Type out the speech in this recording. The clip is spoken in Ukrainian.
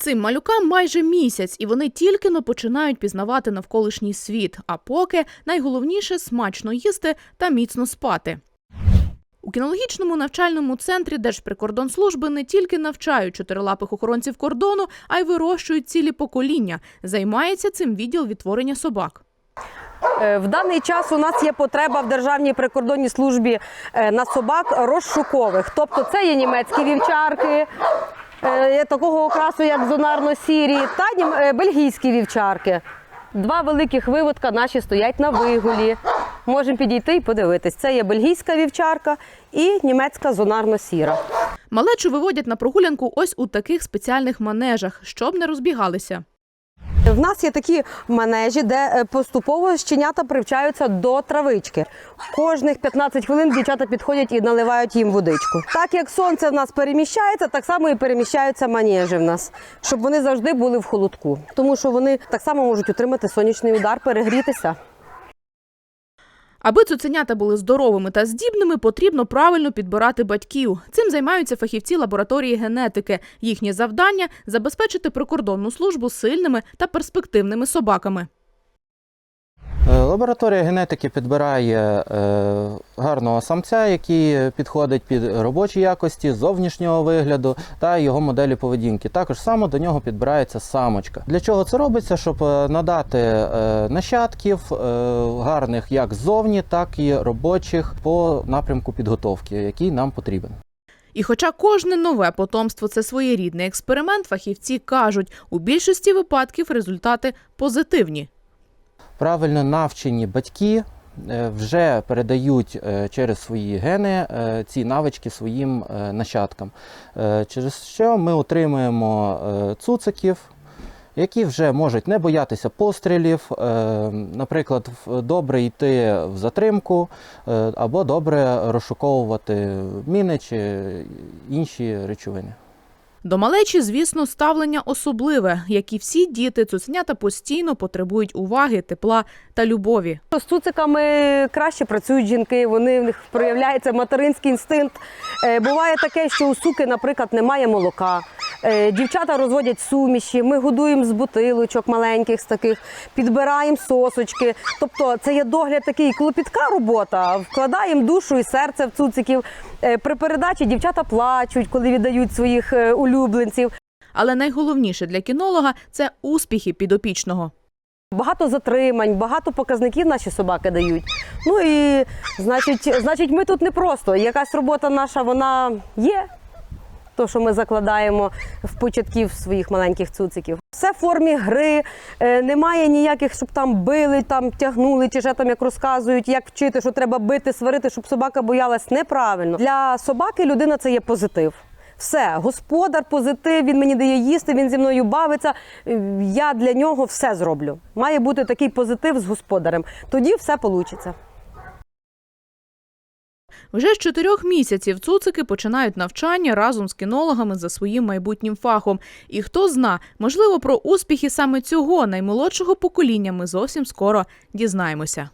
Цим малюкам майже місяць, і вони тільки но починають пізнавати навколишній світ. А поки найголовніше смачно їсти та міцно спати. У кінологічному навчальному центрі Держприкордонслужби не тільки навчають чотирилапих охоронців кордону, а й вирощують цілі покоління. Займається цим відділ відтворення собак. Е, В даний час у нас є потреба в Державній прикордонній службі е, на собак розшукових. Тобто це є німецькі вівчарки, такого окрасу, як зонарно-сірі, та е, бельгійські вівчарки. Два великих виводка наші стоять на вигулі. Можемо підійти і подивитись. Це є бельгійська вівчарка і німецька зонарно-сіра. Малечу виводять на прогулянку ось у таких спеціальних манежах, щоб не розбігалися. В нас є такі манежі, де е, поступово щенята привчаються до травички. Кожних 15 хвилин дівчата підходять і наливають їм водичку. Так як сонце в нас переміщається, так само і переміщаються манежі в нас, щоб вони завжди були в холодку, тому що вони так само можуть отримати сонячний удар, перегрітися. Аби цуценята були здоровими та здібними, потрібно правильно підбирати батьків. Цим займаються фахівці лабораторії генетики. Їхнє завдання забезпечити прикордонну службу сильними та перспективними собаками. Лабораторія генетики підбирає е, гарного самця, який підходить під робочі якості, зовнішнього вигляду та його моделі поведінки. Також само до нього підбирається самочка. Для чого це робиться? Щоб е, надати е, нащадків гарних як ззовні, так і робочих по напрямку підготовки, який нам потрібен. І хоча кожне нове потомство це своєрідний експеримент, фахівці кажуть, у більшості випадків результати позитивні. Правильно навчені батьки е, вже передають е, через свої гени е, ці навички своїм нащадкам, через що ми отримуємо цуциків, які вже можуть не боятися пострілів, наприклад, добре йти в затримку або добре розшуковувати міни чи інші речовини. До малечі, звісно, ставлення особливе. Як і всі діти, цуценята постійно потребують уваги, тепла та любові. З цуциками краще працюють жінки, вони в них проявляється материнський інстинкт. Е, Буває таке, що у суки, наприклад, немає молока. Е, Дівчата розводять суміші, ми годуємо з бутилочок маленьких з таких, підбираємо сосочки. Тобто це є догляд такий клопітка робота. Вкладаємо душу і серце в цуциків. Е, При передачі дівчата плачуть, коли віддають своїх е, улюбленців. Але найголовніше для кінолога це успіхи підопічного. Багато затримань, багато показників наші собаки дають. Ну і значить, значить, ми тут не просто. Якась робота наша вона є. То, що ми закладаємо в початків своїх маленьких цуциків. Все в формі гри, е, немає ніяких, щоб там били, там тягнули, чи ще там як розказують, як вчити, що треба бити, сварити, щоб собака боялась. Неправильно. Для собаки людина це є позитив. Все, господар, позитив, він мені дає їсти, він зі мною бавиться. е, Я для нього все зроблю. Має бути такий позитив з господарем. Тоді все вийде. Вже з чотирьох місяців цуцики починають навчання разом з кінологами за своїм майбутнім фахом. І хто зна, можливо, про успіхи саме цього наймолодшого покоління ми зовсім скоро дізнаємося.